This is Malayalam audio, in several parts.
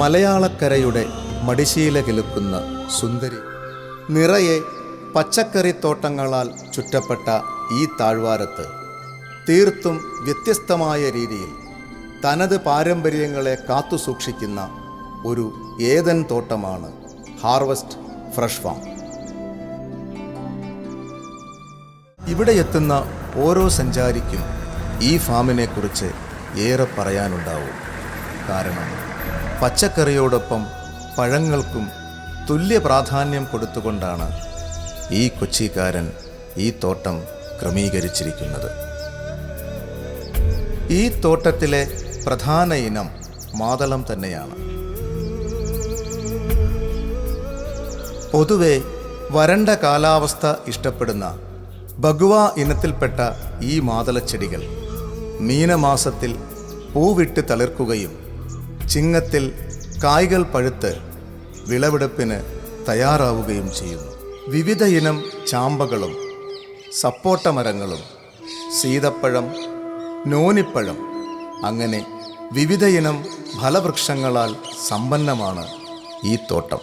മലയാളക്കരയുടെ മടിശീല കിലുക്കുന്ന സുന്ദരി. നിറയെ പച്ചക്കറിത്തോട്ടങ്ങളാൽ ചുറ്റപ്പെട്ട ഈ താഴ്വാരത്ത് തീർത്തും വ്യത്യസ്തമായ രീതിയിൽ തനത് പാരമ്പര്യങ്ങളെ കാത്തുസൂക്ഷിക്കുന്ന ഒരു ഏതൻ തോട്ടമാണ് ഹാർവസ്റ്റ് ഫ്രഷ് ഫാം. ഇവിടെ എത്തുന്ന ഓരോ സഞ്ചാരിക്കും ഈ ഫാമിനെക്കുറിച്ച് ഏറെ പറയാനുണ്ടാവും. കാരണം പച്ചക്കറിയോടൊപ്പം പഴങ്ങൾക്കും തുല്യ പ്രാധാന്യം കൊടുത്തുകൊണ്ടാണ് ഈ കൊച്ചിക്കാരൻ ഈ തോട്ടം ക്രമീകരിച്ചിരിക്കുന്നത്. ഈ തോട്ടത്തിലെ പ്രധാന ഇനം മാതളം തന്നെയാണ്. പൊതുവെ വരണ്ട കാലാവസ്ഥ ഇഷ്ടപ്പെടുന്ന ബഗുവ ഇനത്തിൽപ്പെട്ട ഈ മാതളച്ചെടികൾ മീനമാസത്തിൽ പൂവിട്ട് തളിർക്കുകയും ചിങ്ങത്തിൽ കായ്കൾ പഴുത്ത് വിളവെടുപ്പിന് തയ്യാറാവുകയും ചെയ്യുന്നു. വിവിധ ഇനം ചാമ്പകളും സപ്പോട്ട മരങ്ങളും സീതപ്പഴം നോനിപ്പഴം അങ്ങനെ വിവിധ ഇനം ഫലവൃക്ഷങ്ങളാൽ സമ്പന്നമാണ് ഈ തോട്ടം.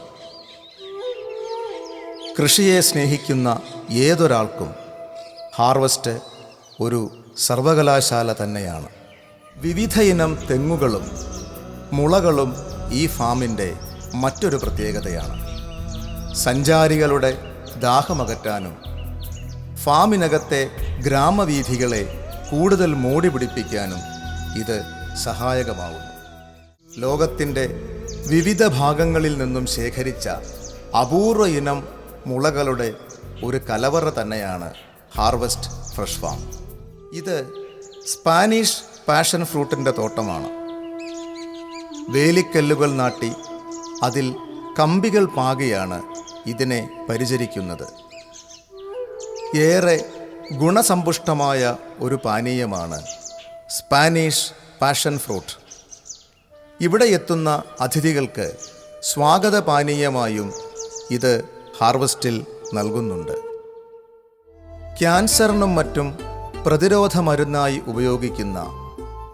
കൃഷിയെ സ്നേഹിക്കുന്ന ഏതൊരാൾക്കും ഹാർവസ്റ്റ് ഒരു സർവകലാശാല തന്നെയാണ്. വിവിധ ഇനം തെങ്ങുകളും മുളകളും ഈ ഫാമിന്റെ മറ്റൊരു പ്രത്യേകതയാണ്. സഞ്ചാരികളുടെ ദാഹമകറ്റാനും ഫാമിനകത്തെ ഗ്രാമവീഥികളെ കൂടുതൽ മോടി പിടിപ്പിക്കാനും ഇത് സഹായകമാവുന്നു. ലോകത്തിന്റെ വിവിധ ഭാഗങ്ങളിൽ നിന്നും ശേഖരിച്ച അപൂർവ ഇനം മുളകളുടെ ഒരു കലവറ തന്നെയാണ് ഹാർവസ്റ്റ് ഫ്രഷ് ഫാം. ഇത് സ്പാനിഷ് പാഷൻ ഫ്രൂട്ടിന്റെ തോട്ടമാണ്. വേലിക്കല്ലുകൾ നാട്ടി അതിൽ കമ്പികൾ പാകിയാണ് ഇതിനെ പരിചരിക്കുന്നത്. ഏറെ ഗുണസമ്പുഷ്ടമായ ഒരു പാനീയമാണ് സ്പാനിഷ് പാഷൻ ഫ്രൂട്ട്. ഇവിടെ എത്തുന്ന അതിഥികൾക്ക് സ്വാഗത പാനീയമായും ഇത് ഹാർവസ്റ്റിൽ നൽകുന്നുണ്ട്. ക്യാൻസറിനും മറ്റും പ്രതിരോധ മരുന്നായി ഉപയോഗിക്കുന്ന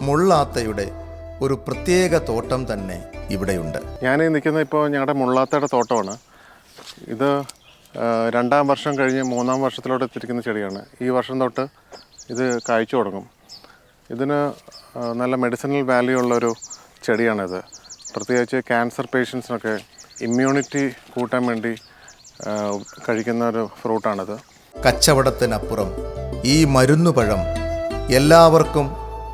മുള്ളാത്തയുടെ ഒരു പ്രത്യേക തോട്ടം തന്നെ ഇവിടെയുണ്ട്. ഞാൻ നിൽക്കുന്ന ഇപ്പോൾ ഞങ്ങളുടെ മുള്ളാത്തയുടെ തോട്ടമാണ്. ഇത് രണ്ടാം വർഷം കഴിഞ്ഞ് മൂന്നാം വർഷത്തിലോട്ട് എത്തിരിക്കുന്ന ചെടിയാണ്. ഈ വർഷം തൊട്ട് ഇത് കായ്ച്ചു തുടങ്ങും. ഇതിന് നല്ല മെഡിസിനൽ വാല്യൂ ഉള്ളൊരു ചെടിയാണിത്. പ്രത്യേകിച്ച് ക്യാൻസർ പേഷ്യൻസിനൊക്കെ ഇമ്മ്യൂണിറ്റി കൂട്ടാൻ വേണ്ടി കഴിക്കുന്ന ഒരു ഫ്രൂട്ടാണിത്. കച്ചവടത്തിനപ്പുറം ഈ മരുന്നുപഴം എല്ലാവർക്കും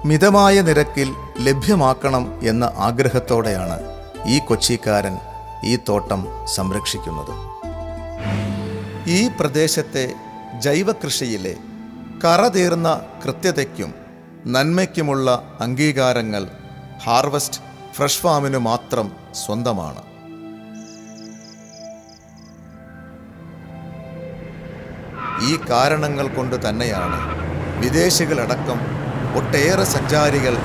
മിതമായ നിരക്കിൽ ലഭ്യമാക്കണം എന്ന ആഗ്രഹത്തോടെയാണ് ഈ കൊച്ചിക്കാരൻ ഈ തോട്ടം സംരക്ഷിക്കുന്നത്. ഈ പ്രദേശത്തെ ജൈവകൃഷിയിലെ കറതീർന്ന കൃത്യതയ്ക്കും നന്മയ്ക്കുമുള്ള അംഗീകാരങ്ങൾ ഹാർവസ്റ്റ് ഫ്രഷ് ഫാമിനു മാത്രം സ്വന്തമാണ്. ഈ കാരണങ്ങൾ കൊണ്ട് തന്നെയാണ് വിദേശികളടക്കം ഒട്ടേറെ സഞ്ചാരികൾ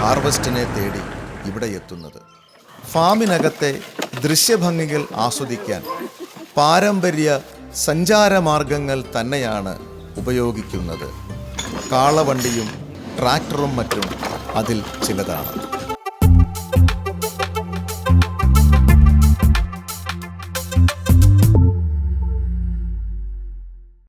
ഹാർവസ്റ്റിനെ തേടി ഇവിടെ എത്തുന്നത്. ഫാമിനകത്തെ ദൃശ്യഭംഗികൾ ആസ്വദിക്കാൻ പാരമ്പര്യ സഞ്ചാരമാർഗങ്ങൾ തന്നെയാണ് ഉപയോഗിക്കുന്നത്. കാളവണ്ടിയും ട്രാക്ടറും മറ്റും അതിൽ ചിലതാണ്.